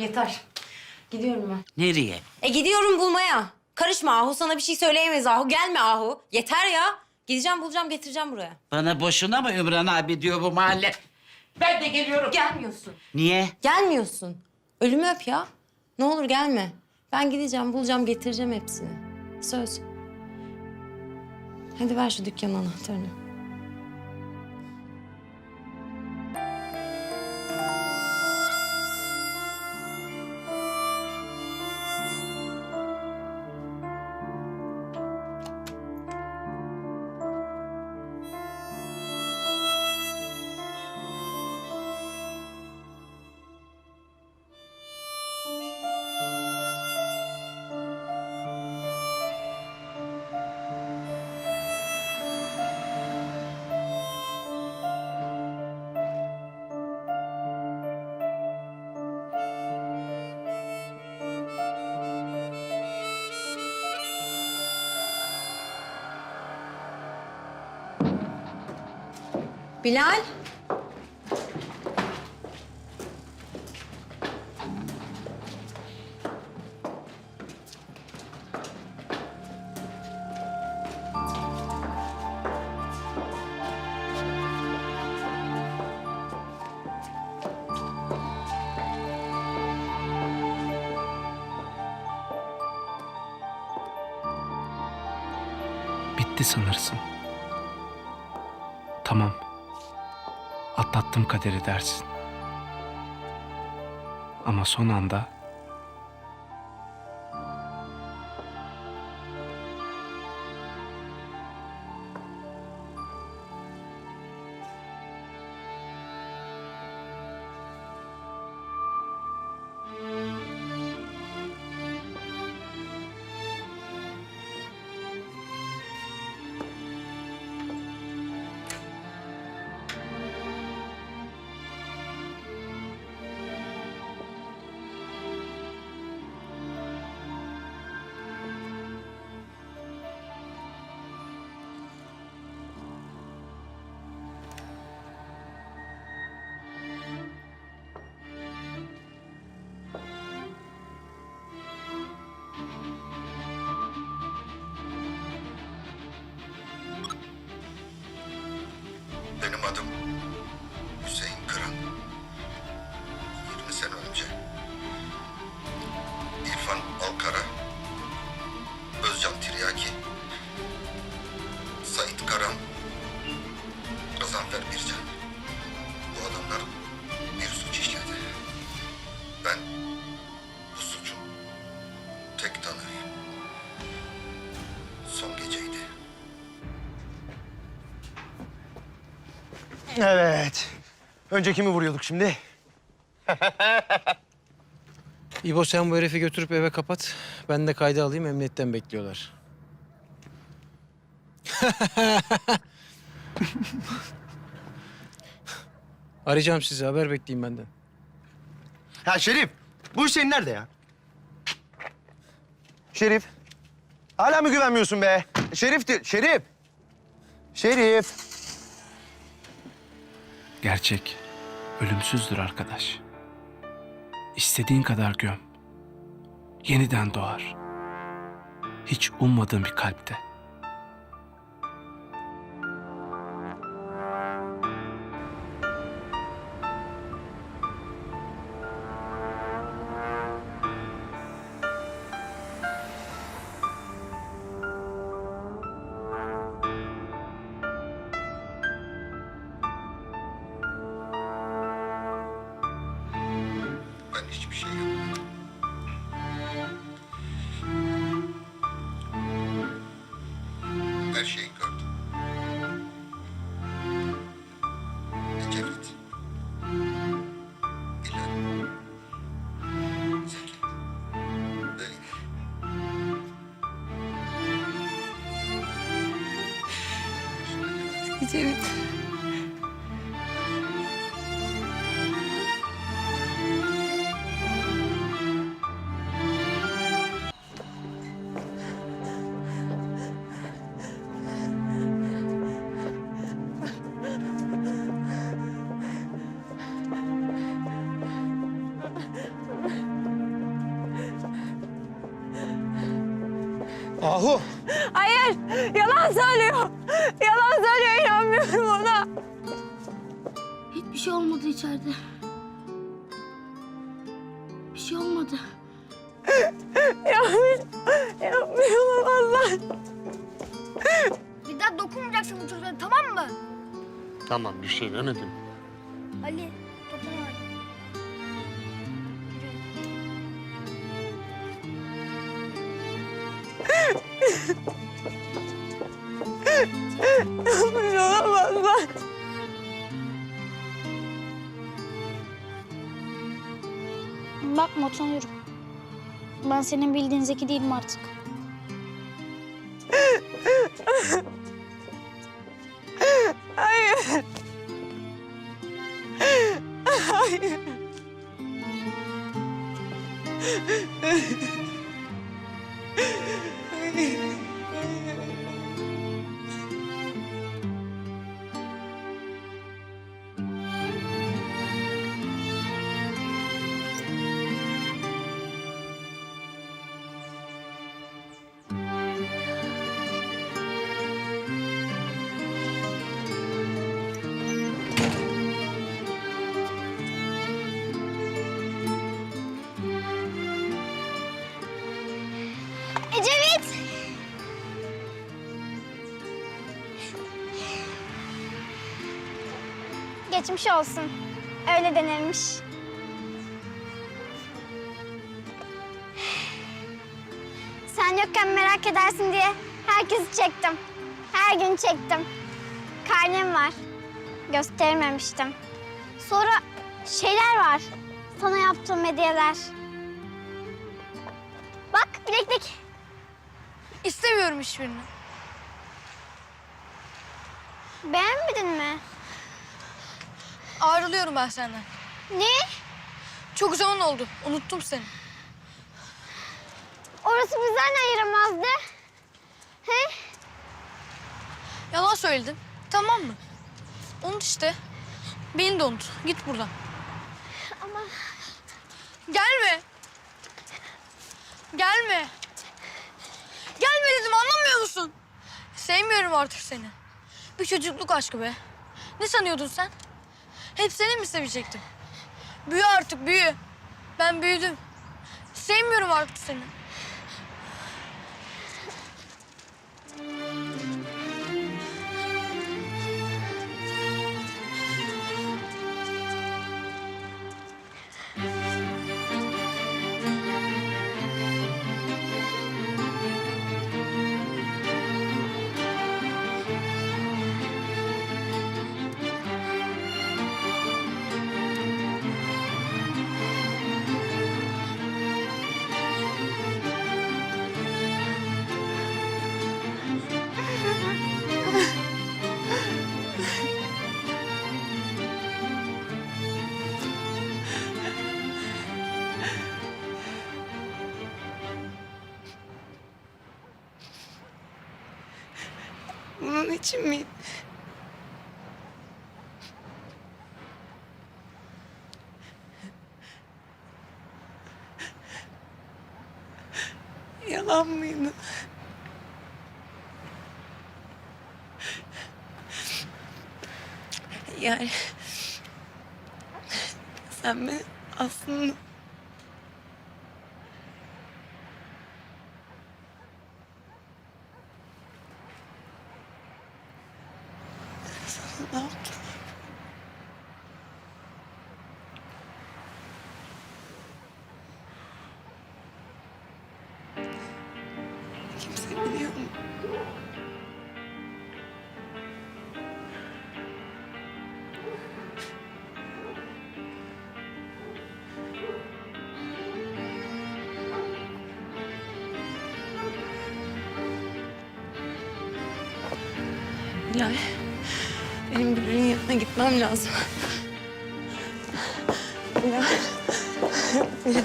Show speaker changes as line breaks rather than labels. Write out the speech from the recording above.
Yeter. Gidiyorum ben.
Nereye?
E gidiyorum bulmaya. Karışma Ahu sana bir şey söyleyemez Ahu. Gelme Ahu. Yeter ya. Gideceğim bulacağım getireceğim buraya.
Bana boşuna mı Ümran abi diyor bu mahalle? Ben de geliyorum.
Gelmiyorsun.
Niye?
Gelmiyorsun. Ölümü öp ya. Ne olur gelme. Ben gideceğim bulacağım getireceğim hepsini. Söz. Hadi ver şu dükkan anahtarını. Bilal.
Bitti sanırsın. Tamam. Atlattım kaderi dersin. Ama son anda
Evet. Önce kimi vuruyorduk şimdi?
İbo sen bu herifi götürüp eve kapat. Ben de kaydı alayım emniyetten bekliyorlar. Arayacağım sizi haber bekleyin benden.
Ha Şerif, bu Hüseyin nerede ya? Şerif. Hala mı güvenmiyorsun be? Şerif, Şerif. Şerif.
Gerçek ölümsüzdür arkadaş. İstediğin kadar göm. Yeniden doğar. Hiç ummadığın bir kalpte.
evet.
Ahu!
Hayır, yalan söylüyor. Yalan söylüyor, inanmıyorum ona.
Hiçbir şey olmadı içeride. Bir şey olmadı.
Yapmış, yapmıyorum Allah.
Bir daha dokunmayacaksın bu çocuğa tamam mı?
Tamam bir şey demedim.
Ali dokunma.
Yapmış olamazlar.
Bakma utanıyorum. Ben senin bildiğin Zeki değilim artık.
Hayır. Hayır.
Geçmiş olsun. Öyle denilmiş. Sen yokken merak edersin diye herkesi çektim. Her gün çektim. Karnem var. Göstermemiştim. Sonra şeyler var. Sana yaptığım hediyeler. Bak bileklik. İstemiyorum hiçbirini. Beğenmedin mi?
Ayrılıyorum ben senden.
Ne?
Çok zaman oldu. Unuttum seni.
Orası bizden ayıramazdı. He?
Yalan söyledin. Tamam mı? Unut işte. Beni de unut. Git buradan.
Ama
Gelme. Gelme. Dedim anlamıyor musun? Sevmiyorum artık seni. Bir çocukluk aşkı be. Ne sanıyordun sen? Hep seni mi sevecektim? Büyü artık büyü. Ben büyüdüm. Sevmiyorum artık seni.
Bunun için mi? Yalan mıydı? Yani sen beni aslında Bilal, benim Gül'ün yanına gitmem lazım. Bilal, Bilal.